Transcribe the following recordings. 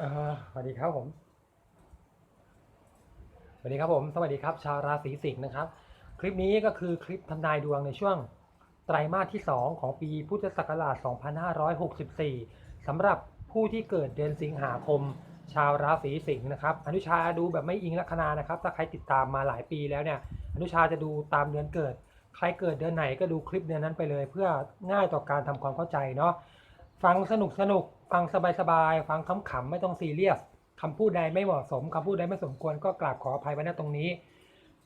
สวัสดีครับผม สวัสดีครับผม สวัสดีครับ ชาวราศีสิงห์นะครับ คลิปนี้ก็คือคลิปทำนายดวงในช่วงไตรมาสที่ 2 ของปีพุทธศักราช 2564สำหรับผู้ที่เกิดเดือนสิงหาคม ชาวราศีสิงห์นะครับ อนุชาดูแบบไม่อิงลัคนานะครับ ถ้าใครติดตามมาหลายปีแล้วเนี่ย อนุชาจะดูตามเดือนเกิด ใครเกิดเดือนไหนก็ดูคลิปเดือนนั้นไปเลย เพื่อง่ายต่อการทำความเข้าใจเนาะ ฟังสนุกสนุกฟังสบายๆฟังขำๆไม่ต้องซีเรียสคำพูดใดไม่เหมาะสมคำพูดใดไม่สมควรก็กราบขออภัยไว้ณตรงนี้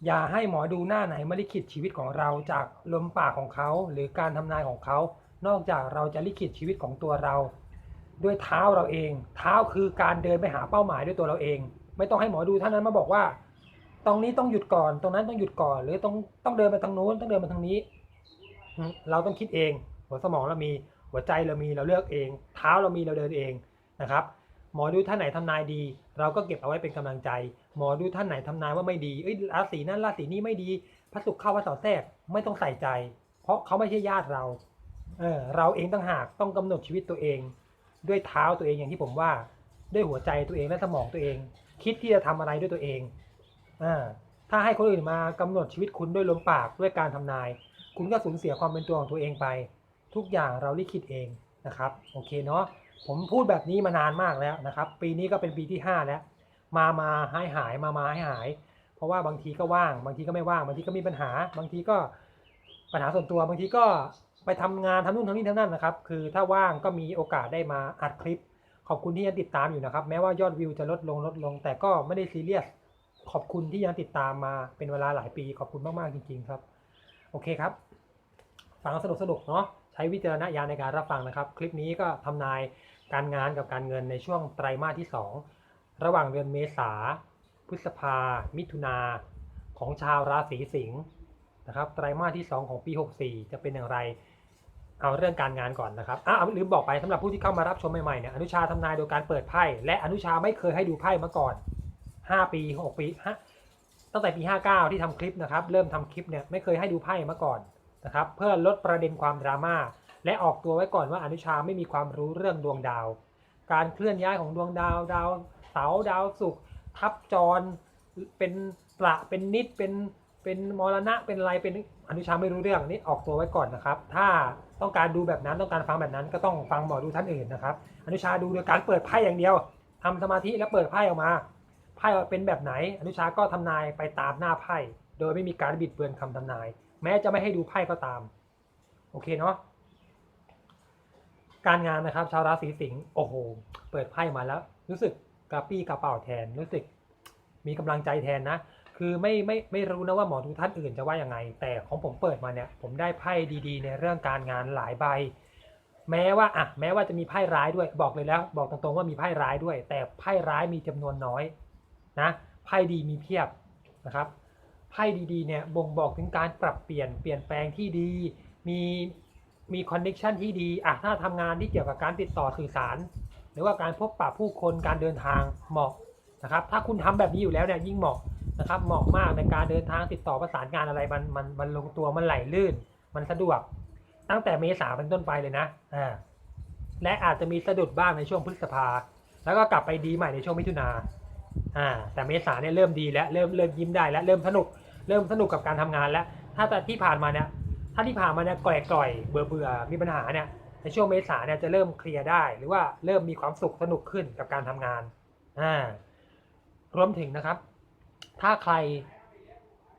อย่าให้หมอดูหน้าไหนมาลิขิตชีวิตของเราจากลมปากของเขา หรือการทำนายของเขา นอกจากเราจะลิขิตชีวิตของตัวเรา ด้วยเท้าเราเอง เท้าคือการเดินไปหาเป้าหมายด้วยตัวเราเอง ไม่ต้องให้หมอดูท่านนั้นมาบอกว่า ตรงนี้ต้องหยุดก่อน ตรงนั้นต้องหยุดก่อน หรือต้องต้องเดินไปทางนู้นต้องเดินไปทางนี้ เราต้องคิดเองหัวสมองเรามี หัวใจเรามีเราเลือกเอง เท้าเรามีเราเดินเองนะครับหมอดูท่านไหนทำนายดี เราก็เก็บเอาไว้เป็นกำลังใจ หมอดูท่านไหนทำนายว่าไม่ดีเอ้ยราศีนั้นราศีนี้ไม่ดีพระศุกร์เข้าพระเสาร์แทรกไม่ต้องใส่ใจ เพราะเขาไม่ใช่ญาติเราเออเราเองต่างหากต้องกำหนดชีวิตตัวเอง ด้วยเท้าตัวเองอย่างที่ผมว่า ด้วยหัวใจตัวเองและสมองตัวเอง คิดที่จะทำอะไรด้วยตัวเองอ่าถ้าให้คนอื่นมากำหนดชีวิตคุณด้วยลมปากด้วยการทำนาย คุณก็สูญเสียความเป็นตัวของตัวเองไป ทุกอย่างเราลิขิตเองนะครับโอเคเนาะผมพูดแบบนี้มานานมากแล้วนะครับ ปีนี้ก็เป็นปีที่ 5 แล้ว มามาหายหายมามาหายหาย เพราะว่าบางทีก็ว่าง บางทีก็ไม่ว่าง บางทีก็มีปัญหา บางทีก็ปัญหาส่วนตัว บางทีก็ไปทำงานทำนู่นทำนี่ทำนั่นนะครับ คือถ้าว่างก็มีโอกาสได้มาอัดคลิป ขอบคุณที่ยังติดตามอยู่นะครับ แม้ว่ายอดวิวจะลดลงลดลง แต่ก็ไม่ได้ซีเรียส ขอบคุณที่ยังติดตามมาเป็นเวลาหลายปี ขอบคุณมากๆจริง ๆ ครับ โอเคครับ ฟังสนุกสนุกเนาะ ใช้วิจารณญาณในการรับฟังนะครับ คลิปนี้ก็ทำนายการงานกับการเงินในช่วงไตรมาสที่ 2 ระหว่างเดือนเมษาพฤษภา มิถุนาของชาวราศีสิงห์นะครับไตรมาสที่ 2 ของปี 64 จะเป็นอย่างไรเอาเรื่องการงานก่อนนะครับอ้าวลืมบอกไปสำหรับผู้ที่เข้ามารับชมใหม่ๆเนี่ยอนุชาทำนายโดยการเปิดไพ่และอนุชาไม่เคยให้ดูไพ่มาก่อน 5 ปี 6 ปีฮะตั้งแต่ปี 59 ที่ทำคลิปนะครับ เริ่มทำคลิปเนี่ยไม่เคยให้ดูไพ่มาก่อน นะครับเพื่อลดประเด็นความดราม่าและออกตัวไว้ก่อนว่าอนุชาไม่มีความรู้เรื่องดวงดาว การเคลื่อนย้ายของดวงดาวดาวเสาดาวศุกร์ทับจร เป็นประเป็นนิดเป็นเป็นมรณะเป็นอะไรเป็นอนุชาไม่รู้เรื่องนี่ออกตัวไว้ก่อนนะครับ ถ้าต้องการดูแบบนั้นต้องการฟังแบบนั้นก็ต้องฟังหมอดูท่านอื่นนะครับอนุชาดูโดยการเปิดไพ่อย่างเดียวทำสมาธิแล้วเปิดไพ่ออกมาไพ่เป็นแบบไหน อนุชาก็ทำนายไปตามหน้าไพ่โดยไม่มีการบิดเบือนคำทำนาย แม้จะไม่ให้ดูไพ่ก็ตาม โอเคเนาะการงานนะครับชาวราศีสิงห์โอ้โห เปิดไพ่มาแล้ว รู้สึกกระปี้กระเป๋าแทน รู้สึกมีกำลังใจแทนนะ คือไม่ไม่ไม่รู้นะว่าหมอดูท่านอื่นจะว่ายังไง แต่ของผมเปิดมาเนี่ย ผมได้ไพ่ดีๆ ในเรื่องการงานหลายใบ แม้ว่าอะแม้ว่าจะมีไพ่ร้ายด้วยบอกเลยแล้ว บอกตรงๆว่ามีไพ่ร้ายด้วย แต่ไพ่ร้ายมีจำนวนน้อยนะไพ่ดีมีเพียบนะครับ ไพ่ดีๆเนี่ยบ่งบอกถึงการปรับเปลี่ยนเปลี่ยนแปลงที่ดี มีมีคอนเน็ชันที่ดีอะถ้าทำงานที่เกี่ยวกับการติดต่อสื่อสาร หรือว่าการพบปะผู้คนการเดินทางเหมาะนะครับ ถ้าคุณทำแบบนี้อยู่แล้วเนี่ยยิ่งเหมาะนะครับ เหมาะมากในการเดินทางติดต่อประสานงานอะไรมันมันมันลงตัวมันไหลลื่น มันสะดวก ตั้งแต่เมษาเป็นต้นไปเลยนะอ่าและอาจจะมีสะดุดบ้างในช่วงพฤษภา แล้วก็กลับไปดีใหม่ในช่วงมิถุนาอ่าแต่เมษาเนี่ยเริ่มดีแล้วเริ่มเริ่มยิ้มได้แล้วเริ่มสนุก เริ่มสนุกกับการทำงานแล้ว ถ้าแต่ที่ผ่านมาเนี่ยถ้าที่ผ่านมาเนี่ยกล่อยๆเบื่อเบื่อๆมีปัญหาเนี่ยในช่วงเมษาเนี่ยจะเริ่มเคลียร์ได้ หรือว่าเริ่มมีความสุขสนุกขึ้นกับการทำงานอ่ารวมถึงนะครับ ถ้าใคร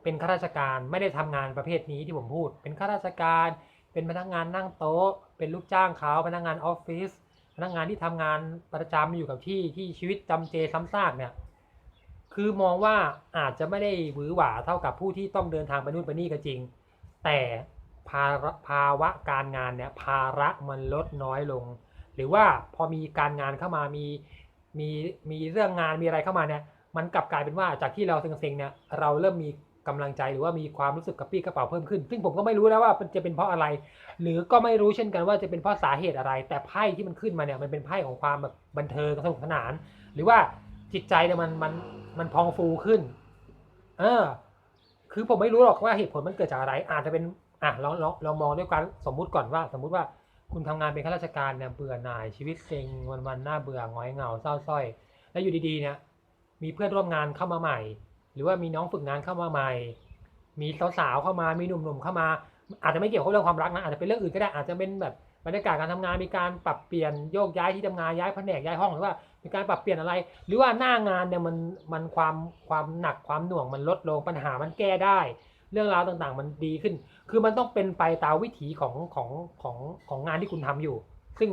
เป็นข้าราชการไม่ได้ทำงานประเภทนี้ที่ผมพูด เป็นข้าราชการเป็นพนักงานนั่งโต๊ะ เป็นลูกจ้างเขาพนักงานออฟฟิศพนักงานที่ทำงานประจำอยู่กับที่ที่ชีวิตจำเจซ้ำซากเนี่ย คือมองว่าอาจจะไม่ได้หวือหวาเท่ากับผู้ที่ต้องเดินทางไปนู่นไปนี่ก็จริง แต่ภาภาวะการงานเนี่ยภาระมันลดน้อยลง หรือว่าพอมีการงานเข้ามามีมีมีเรื่องงานมีอะไรเข้ามาเนี่ยมันกลับกลายเป็นว่าจากที่เราเซ็งๆเนี่ยเราเริ่มมีกำลังใจหรือว่ามีความรู้สึกกระปี้กระเป๋าเพิ่มขึ้น ซึ่งผมก็ไม่รู้แล้วว่ามันจะเป็นเพราะอะไร หรือก็ไม่รู้เช่นกันว่าจะเป็นเพราะสาเหตุอะไร แต่ไพ่ที่มันขึ้นมาเนี่ยมันเป็นไพ่ของความแบบบันเทิงสนุกสนาน หรือว่าจิตใจเนี่ยมันมัน มันพองฟูขึ้น เออ คือผมไม่รู้หรอกว่าเหตุผลมันเกิดจากอะไร อาจจะเป็น อะลองลองลองมองด้วยการสมมุติก่อนว่า สมมุติว่าคุณทำงานเป็นข้าราชการเนี่ยเบื่อหน่ายชีวิตเซ็งวันๆหน้าเบื่อหงอยเหงาเศร้าสร้อย แล้วอยู่ดีๆเนี่ยมีเพื่อนร่วมงานเข้ามาใหม่ หรือว่ามีน้องฝึกงานเข้ามาใหม่ มีสาวๆเข้ามามีหนุ่มๆเข้ามา อาจจะไม่เกี่ยวกับเรื่องความรักนะอาจจะเป็นเรื่องอื่นก็ได้อาจจะเป็นแบบบรรยากาศการทำงานมีการปรับเปลี่ยนโยกย้ายที่ทำงานย้ายแผนกย้ายห้องหรือว่า มีการปรับเปลี่ยนอะไร หรือว่าหน้างานเนี่ยมันมันความความหนักความหน่วงมันลดลงปัญหามันแก้ได้ เรื่องราวต่างๆ มันดีขึ้น คือมันต้องเป็นไปตามวิถีของของของของงานที่คุณทำอยู่ ซึ่ง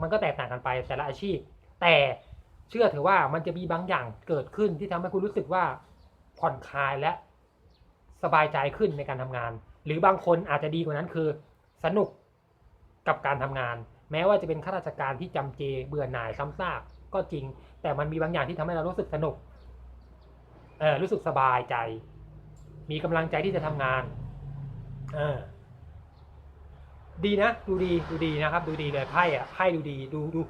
มันก็แตกต่างกันไปแต่ละอาชีพ แต่เชื่อเถอะว่ามันจะมีบางอย่างเกิดขึ้นที่ทำให้คุณรู้สึกว่าผ่อนคลายและสบายใจขึ้นในการทำงาน หรือบางคนอาจจะดีกว่านั้นคือ สนุกกับการทำงาน แม้ว่าจะเป็นข้าราชการที่จำเจเบื่อหน่ายซ้ำซาก ก็จริง แต่มันมีบางอย่างที่ทำให้เรารู้สึกสนุกเออรู้สึกสบายใจ มีกำลังใจที่จะทำงานเออดีนะ ดูดีดูดีนะครับ ดูดีเลยไพ่อะไพ่ดูดีดูดู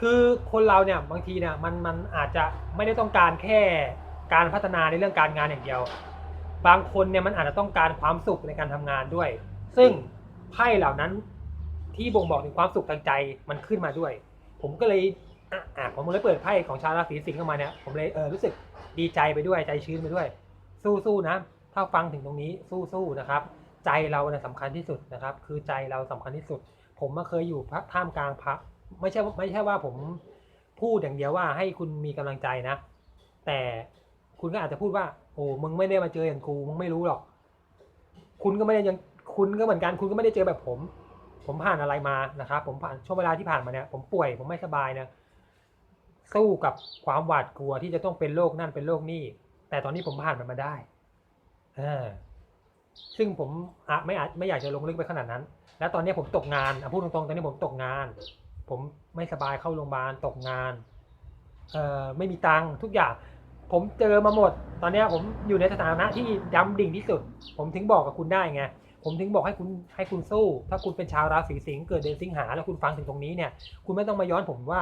คือคนเราเนี่ยบางทีเนี่ยมันมันอาจจะไม่ได้ต้องการแค่การพัฒนาในเรื่องการงานอย่างเดียว บางคนเนี่ยมันอาจจะต้องการความสุขในการทำงานด้วย ซึ่งไพ่เหล่านั้นที่บ่งบอกถึงความสุขทางใจมันขึ้นมาด้วย ผมก็เลย อะอะผมเลยเปิดไพ่ของชาวราศีสิงห์เข้ามาเนี่ย ผมเลยเออรู้สึกดีใจไปด้วยใจชื้นไปด้วย สู้ๆนะ ถ้าฟังถึงตรงนี้สู้ๆนะครับ ใจเราเนี่ยสำคัญที่สุดนะครับ คือใจเราสำคัญที่สุด ผมมาเคยอยู่พระท่ามกลางพระไม่ใช่ไม่ใช่ว่าผมพูดอย่างเดียวว่าให้คุณมีกำลังใจนะ แต่คุณก็อาจจะพูดว่า โอ้มึงไม่ได้มาเจออย่างกูมึงไม่รู้หรอก คุณก็ไม่ได้ยังคุณก็เหมือนกันคุณก็ไม่ได้เจอแบบผม ผมผ่านอะไรมานะครับ ผมผ่านช่วงเวลาที่ผ่านมาเนี่ยผมป่วยผมไม่สบายนะ สู้กับความหวาดกลัวที่จะต้องเป็นโรคนั่นเป็นโรคนี่แต่ตอนนี้ผมผ่านมันมาได้อซึ่งผมอะไม่อาจไม่อยากจะลงลึกไปขนาดนั้น แล้วตอนนี้ผมตกงานพูดตรงๆตอนนี้ผมตกงาน ผมไม่สบายเข้าโรงพยาบาลตกงานเอ่อไม่มีตังค์ทุกอย่าง ผมเจอมาหมด ตอนนี้ผมอยู่ในสถานะที่ดำดิ่งที่สุด ผมถึงบอกกับคุณได้ไงผมถึงบอกให้คุณให้คุณสู้ ถ้าคุณเป็นชาวราศีสิงห์เกิดเดือนสิงหาแล้วคุณฟังถึงตรงนี้เนี่ย คุณไม่ต้องมาย้อนผมว่า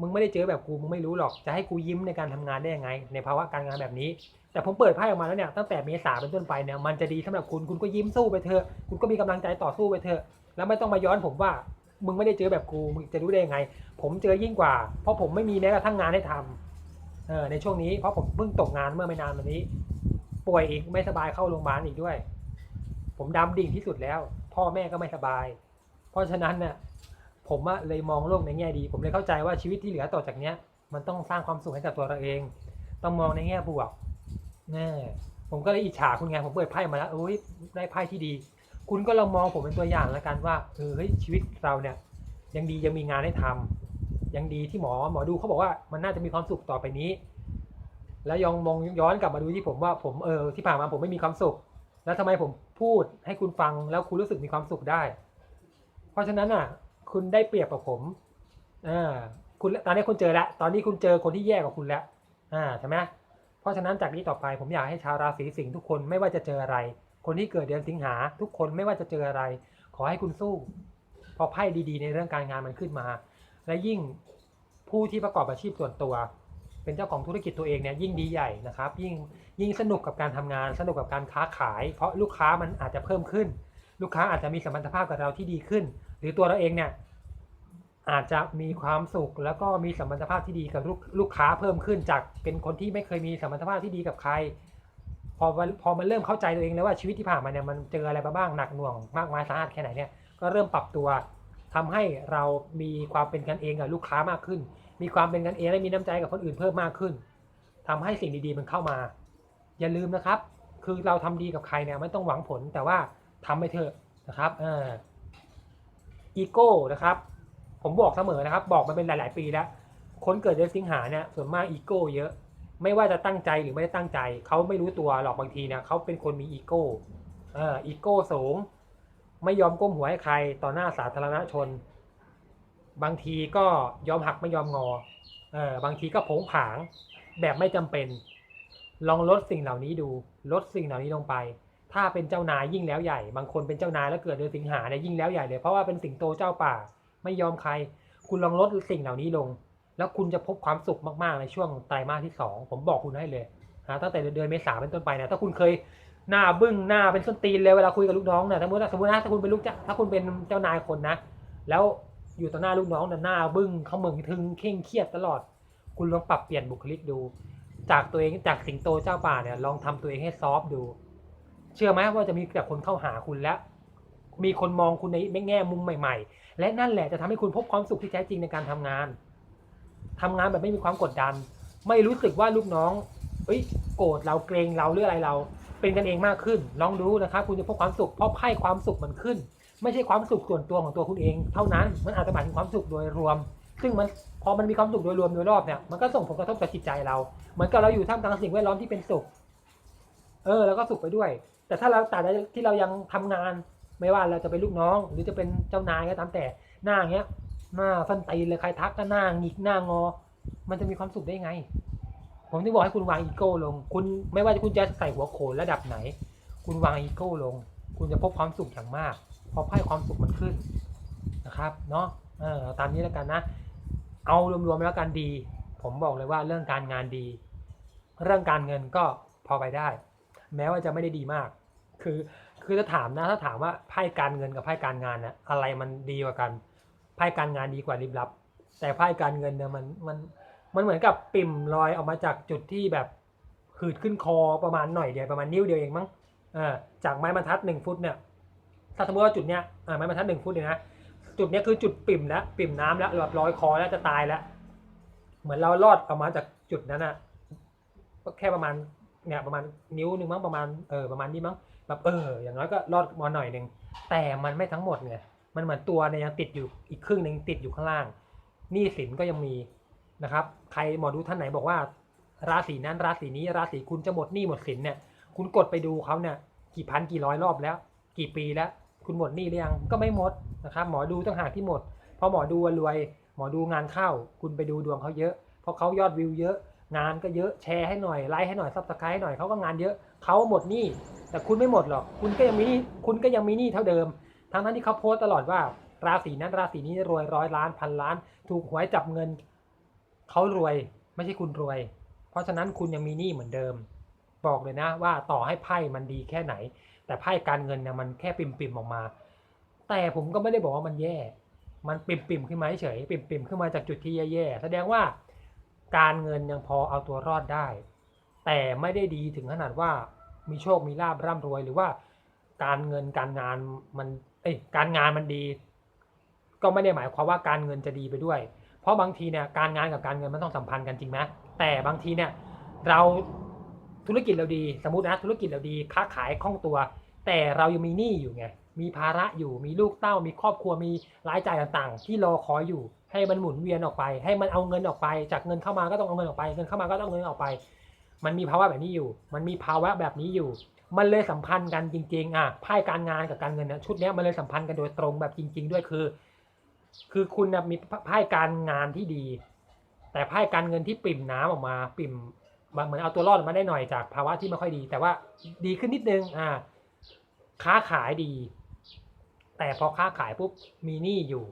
มึงไม่ได้เจอแบบกูมึงไม่รู้หรอกจะให้กูยิ้มในการทำงานได้ยังไง ในภาวะการงานแบบนี้ แต่ผมเปิดไพ่ออกมาแล้วเนี่ยตั้งแต่เมษาเป็นต้นไปเนี่ยมันจะดีสำหรับคุณคุณก็ยิ้มสู้ไปเถอะคุณก็มีกำลังใจต่อสู้ไปเถอะ แล้วไม่ต้องมาย้อนผมว่ามึงไม่ได้เจอแบบกูมึงจะรู้ได้ยังไง ผมเจอยิ่งกว่า เพราะผมไม่มีแม้กระทั่งงานให้ทำเออในช่วงนี้เพราะผมเพิ่งตกงานเมื่อไม่นานมานี้ ป่วยอีกไม่สบายเข้าโรงพยาบาลอีกด้วย ผมดำดิ่งที่สุดแล้ว พ่อแม่ก็ไม่สบาย เพราะฉะนั้นเนี่ย ผมอะเลยมองโลกในแง่ดี ผมเลยเข้าใจว่าชีวิตที่เหลือต่อจากเนี้ย มันต้องสร้างความสุขให้กับตัวเราเอง ต้องมองในแง่บวกแน่ผมก็เลยอิจฉาคุณไงผมเปิดไพ่มาแล้วโอ้ยได้ไพ่ที่ดี คุณก็ลองมองผมเป็นตัวอย่างแล้วกันว่าเออเฮ้ยชีวิตเราเนี่ยยังดียังมีงานให้ทำยังดีที่หมอหมอดูเขาบอกว่ามันน่าจะมีความสุขต่อไปนี้ แล้วยองมองย้อนกลับมาดูที่ผมว่าผมเออที่ผ่านมาผมไม่มีความสุข แล้วทำไมผมพูดให้คุณฟังแล้วคุณรู้สึกมีความสุขได้ เพราะฉะนั้นอะ คุณได้เปรียบกับผมอ่าคุณตอนนี้คุณเจอแล้ว ตอนนี้คุณเจอคนที่แย่กว่าคุณแล้วอ่าใช่ไหมเพราะฉะนั้นจากนี้ต่อไปผมอยากให้ชาวราศีสิงห์ทุกคนไม่ว่าจะเจออะไร คนที่เกิดเดือนสิงหาทุกคนไม่ว่าจะเจออะไร ขอให้คุณสู้ พอไพ่ดีๆ ในเรื่องการงานมันขึ้นมา และยิ่งผู้ที่ประกอบอาชีพส่วนตัว เป็นเจ้าของธุรกิจตัวเองเนี่ยยิ่งดีใหญ่นะครับ ยิ่งยิ่งสนุกกับการทำงาน สนุกกับการค้าขาย เพราะลูกค้ามันอาจจะเพิ่มขึ้น ลูกค้าอาจจะมีสัมพันธภาพกับเราที่ดีขึ้น หรือตัวเราเองเนี่ยอาจจะมีความสุข แล้วก็มีสัมพันธภาพที่ดีกับลูกลูกค้าเพิ่มขึ้นจากเป็นคนที่ไม่เคยมีสัมพันธภาพที่ดีกับใคร พอพอมันเริ่มเข้าใจตัวเองแล้วว่าชีวิตที่ผ่านมาเนี่ยมันเจออะไรมาบ้างหนักหน่วงมากมายสาหัสแค่ไหนเนี่ยก็เริ่มปรับตัวทำให้เรามีความเป็นกันเองกับลูกค้ามากขึ้น มีความเป็นกันเองและมีน้ำใจกับคนอื่นเพิ่มมากขึ้นทำให้สิ่งดีๆมันเข้ามา อย่าลืมนะครับ คือเราทำดีกับใครเนี่ยไม่ต้องหวังผลแต่ว่าทำไปเถอะนะครับเออ อีโก้นะครับ ผมบอกเสมอนะครับ บอกมาเป็นหลาย ๆ ปีแล้ว คนเกิดเดือนสิงหาเนี่ยส่วนมากอีโก้เยอะ ไม่ว่าจะตั้งใจหรือไม่ได้ตั้งใจ เขาไม่รู้ตัวหรอกบางทีเนี่ยเขาเป็นคนมีอีโก้เอออีโก้สูง ไม่ยอมก้มหัวให้ใครต่อหน้าสาธารณชน บางทีก็ยอมหักไม่ยอมงอเออบางทีก็ผงผางแบบไม่จำเป็น ลองลดสิ่งเหล่านี้ดู ลดสิ่งเหล่านี้ลงไป ถ้าเป็นเจ้านายยิ่งแล้วใหญ่ บางคนเป็นเจ้านายแล้วเกิดเดือนสิงหาเนี่ยยิ่งแล้วใหญ่เลย เพราะว่าเป็นสิงโตเจ้าป่า ไม่ยอมใคร คุณลองลดสิ่งเหล่านี้ลง แล้วคุณจะพบความสุขมากๆในช่วงไตรมาสที่สองผมบอกคุณให้เลยนะตั้งแต่เดือนเมษาเป็นต้นไปนะถ้าคุณเคยหน้าบึ้งหน้าเป็นส้นตีนเลยเวลาคุยกับลูกน้องเนี่ยสมมติสมมตินะถ้าคุณเป็นลูกจ้างถ้าคุณเป็นเจ้านายคนนะ แล้วอยู่ต่อหน้าลูกน้องน่ะหน้าบึ้งเขาเหมืองทึงเคร่งเครียดตลอด คุณลองปรับเปลี่ยนบุคลิกดู จากตัวเองจากสิงโตเจ้าป่าเนี่ยลองทำตัวเองให้ซอฟดู เชื่อไหมว่าจะมีแต่คนเข้าหาคุณแล้ว มีคนมองคุณในแง่มุมใหม่ ๆ และนั่นแหละจะทำให้คุณพบความสุขที่แท้จริงในการทำงานทำงานแบบไม่มีความกดดัน ไม่รู้สึกว่าลูกน้องเอ้ยโกรธเราเกรงเราหรืออะไรเรา เป็นกันเองมากขึ้น ลองดูนะครับ คุณจะพบความสุขเพราะไพ่ความสุขมันขึ้น ไม่ใช่ความสุขส่วนตัวของตัวคุณเอง เท่านั้นมันอาจจะหมายถึงความสุขโดยรวม ซึ่งมันพอมันมีความสุขโดยรวมโดยรอบเนี่ยมันก็ส่งผลกระทบต่อจิตใจเรา เหมือนกับเราอยู่ท่ามกลางสิ่งแวดล้อมที่เป็นสุข เออ แล้วก็สุขไปด้วย แต่ถ้าเราแต่ที่เรายังทำงานไม่ว่าเราจะเป็นลูกน้อง หรือจะเป็นเจ้านายก็ตามแต่หน้าเงี้ยหน้าฟันตีเลยใครทักก็หน้าหงิกหน้างอ มันจะมีความสุขได้ไง ผมที่บอกให้คุณวางอีโก้ลง คุณไม่ว่าคุณจะใส่หัวโขนระดับไหน คุณวางอีโก้ลง คุณจะพบความสุขอย่างมากพราะไพ่ความสุขมันขึ้นนะครับเนาะเออตามนี้แล้วกันนะ เอารวมๆแล้วกันดี ผมบอกเลยว่าเรื่องการงานดี เรื่องการเงินก็พอไปได้ แม้ว่าจะไม่ได้ดีมาก คือคือถ้าถามนะถ้าถามว่าไพ่การเงินกับไพ่การงานเนี่ยอะไรมันดีกว่ากันไพ่การงานดีกว่าลิบลับ แต่ไพ่การเงินเนี่ยมันมันมันเหมือนกับปิ่มลอยออกมาจากจุดที่แบบหืดขึ้นคอประมาณหน่อยเดียวประมาณนิ้วเดียวเองมั้งเออจากไม้บรรทัดหนึ่งฟุตเนี่ยถ้าสมมติว่าจุดเนี้ยอ่าไม้บรรทัดหนึ่งฟุตเนี่ยนะจุดเนี้ยคือจุดปิ่มแล้วปิ่มน้ำแล้วแบบลอยคอแล้วจะตายแล้ว เหมือนเราลอดออกมาจากจุดนั้นอะก็แค่ประมาณ เนี่ยประมาณนิ้วหนึ่งมั้งประมาณเออประมาณนี้มั้งแบบเออ อย่างน้อยก็รอดมาหน่อยหนึ่งแต่มันไม่ทั้งหมดไงมันเหมือนตัวเนี่ยยังติดอยู่อีกครึ่งหนึ่งติดอยู่ข้างล่างหนี้สินก็ยังมีนะครับ ใครหมอดูท่านไหนบอกว่า ราศีนั้นราศีนี้ราศีคุณจะหมดหนี้หมดสินเนี่ย คุณกดไปดูเขาเนี่ยกี่พันกี่ร้อยรอบแล้ว กี่ปีแล้ว คุณหมดหนี้หรือยังก็ไม่หมดนะครับ หมอดูต่างหากที่หมดเพราะหมอดูรวย หมอดูงานเข้า คุณไปดูดวงเขาเยอะเพราะเขายอดวิวเยอะ งานก็เยอะแชร์ให้หน่อยไลค์ให้หน่อยซับสไครต์ให้หน่อยเขาก็งานเยอะเขาหมดหนี้แต่คุณไม่หมดหรอก คุณก็ยังมีหนี้คุณก็ยังมีหนี้เท่าเดิม ทั้งนั้นที่เขาโพสต์ตลอดว่า ราศีนั้นราศีนี้รวยร้อยล้านพันล้าน ถูกหวยจับเงินเขารวยไม่ใช่คุณรวย เพราะฉะนั้นคุณยังมีหนี้เหมือนเดิม บอกเลยนะว่าต่อให้ไพ่มันดีแค่ไหน แต่ไพ่การเงินเนี่ยมันแค่ปิ่มๆออกมา แต่ผมก็ไม่ได้บอกว่ามันแย่ มันปิ่มๆขึ้นมาเฉยปิ่มๆขึ้นมาจากจุดที่แย่ๆแสดงว่า การเงินยังพอเอาตัวรอดได้ แต่ไม่ได้ดีถึงขนาดว่ามีโชคมีลาบร่ำรวยหรือว่าการเงินการงานมันเอ้ยการงานมันดี ก็ไม่ได้หมายความว่าการเงินจะดีไปด้วย เพราะบางทีเนี่ยการงานกับการเงินมันต้องสัมพันธ์กันจริงไหมแต่บางทีเนี่ยเราธุรกิจเราดีสมมตินะธุรกิจเราดีค้าขายคล่องตัว แต่เรายังมีหนี้อยู่ไงมีภาระอยู่มีลูกเต้ามีครอบครัวมีรายจ่ายต่างๆ ที่รอคอยอยู่ ให้มันหมุนเวียนออกไป ให้มันเอาเงินออกไป จากเงินเข้ามาก็ต้องเอาเงินออกไป เงินเข้ามาก็ต้องเงินออกไป มันมีภาวะแบบนี้อยู่ มันมีภาวะแบบนี้อยู่ มันเลยสัมพันธ์กันจริง ๆ อะไพ่การงานกับการเงินเนี่ยชุดนี้มันเลยสัมพันธ์กันโดยตรงแบบจริง ๆ ด้วยคือ คือคุณนะมีไพ่การงานที่ดี แต่ไพ่การเงินที่ปิ่มน้ำออกมา ปิ่มเหมือนเอาตัวรอดออกมาได้หน่อยจากภาวะที่ไม่ค่อยดี แต่ว่าดีขึ้นนิดนึงอ่าค้าขายดี แต่พอค้าขายปุ๊บมีหนี้อยู่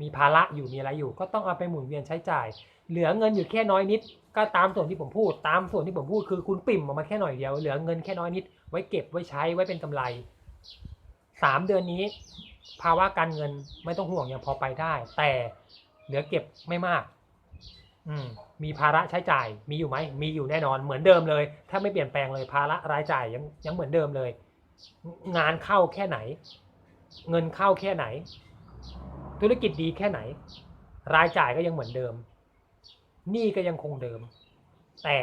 มีภาระอยู่มีอะไรอยู่ ก็ต้องเอาไปหมุนเวียนใช้จ่าย เหลือเงินอยู่แค่น้อยนิด ก็ตามส่วนที่ผมพูด ตามส่วนที่ผมพูดคือคุณปิ่มออกมาแค่หน่อยเดียว เหลือเงินแค่น้อยนิด ไว้เก็บไว้ใช้ไว้เป็นกำไรสามเดือนนี้ ภาวะการเงินไม่ต้องห่วงยังพอไปได้ แต่เหลือเก็บไม่มาก อืมมีภาระใช้จ่ายมีอยู่ไหมมีอยู่แน่นอนเหมือนเดิมเลย ถ้าไม่เปลี่ยนแปลงเลยภาระรายจ่ายยังยังเหมือนเดิมเลย งานเข้าแค่ไหน เงินเข้าแค่ไหน ธุรกิจดีแค่ไหน รายจ่ายก็ยังเหมือนเดิมหนี้ก็ยังคงเดิม แต่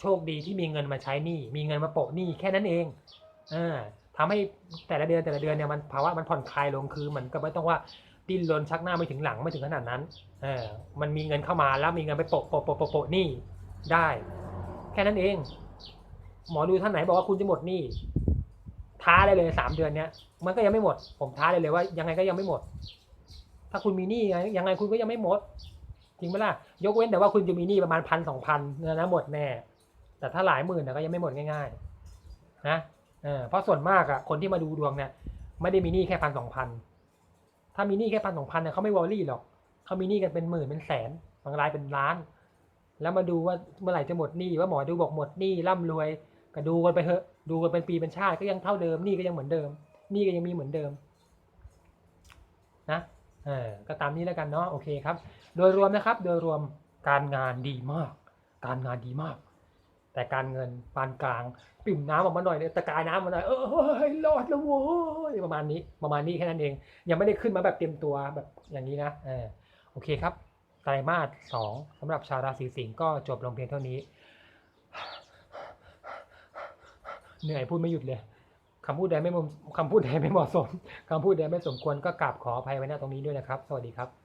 โชคดีที่มีเงินมาใช้หนี้มีเงินมาโปะหนี้แค่นั้นเองอ่าทำให้แต่ละเดือนแต่ละเดือนเนี่ยมันภาวะมันผ่อนคลายลงคือเหมือนกับไม่ต้องว่าดิ้นรนชักหน้าไม่ถึงหลังไม่ถึงขนาดนั้นเออมันมีเงินเข้ามาแล้วมีเงินไปโปะโปะโปะโปะโปะหนี้ได้ แค่นั้นเอง หมอดูท่านไหนบอกว่าคุณจะหมดหนี้ท้าได้เลยสามเดือนเนี้ยมันก็ยังไม่หมด ผมท้าเลยเลยว่ายังไงก็ยังไม่หมด ถ้าคุณมีหนี้ยังไงคุณก็ยังไม่หมดจริงไหมล่ะยกเว้นแต่ว่าคุณจะมีหนี้ประมาณพันสองพันเนี่ยนะหมดแน่ แต่ถ้าหลายหมื่นนะก็ยังไม่หมดง่าย ๆ นะเออเพราะส่วนมากอะคนที่มาดูดวงเนี่ยไม่ได้มีหนี้แค่พันสองพันถ้ามีหนี้แค่พันสองพันเนี่ยเขาไม่วอรี่หรอกเขามีหนี้กันเป็นหมื่นเป็นแสนบางรายเป็นล้าน แล้วมาดูว่าเมื่อไหร่จะหมดหนี้ว่าหมอดูบอกหมดหนี้ร่ำรวยก็ดูกันไปเถอะดูกันเป็นปีเป็นชาติก็ยังเท่าเดิมหนี้ก็ยังเหมือนเดิมหนี้ก็ยังมีเหมือนเดิม นะ ก็ตามนี้แล้วกันเนาะโอเคครับ โดยรวมนะครับ โดยรวมการงานดีมาก การงานดีมาก แต่การเงินปานกลางปิ่มน้ำออกมาหน่อยเนี่ยตะกายน้ำมาหน่อยเออเฮ้ยรอดแล้วโว้ยประมาณนี้ประมาณนี้แค่นั้นเอง ยังไม่ได้ขึ้นมาแบบเต็มตัวแบบอย่างนี้นะเออโอเคครับไตรมาสสองสำหรับชาวราศีสิงห์ก็จบลงเพียงเท่านี้ เหนื่อยพูดไม่หยุดเลย คำพูดใดไม่เหมคำพูดใดไม่เหมาะสมคำพูดใดไม่สมควรก็กราบขออภัยไว้ณตรงนี้ด้วยนะครับ สวัสดีครับ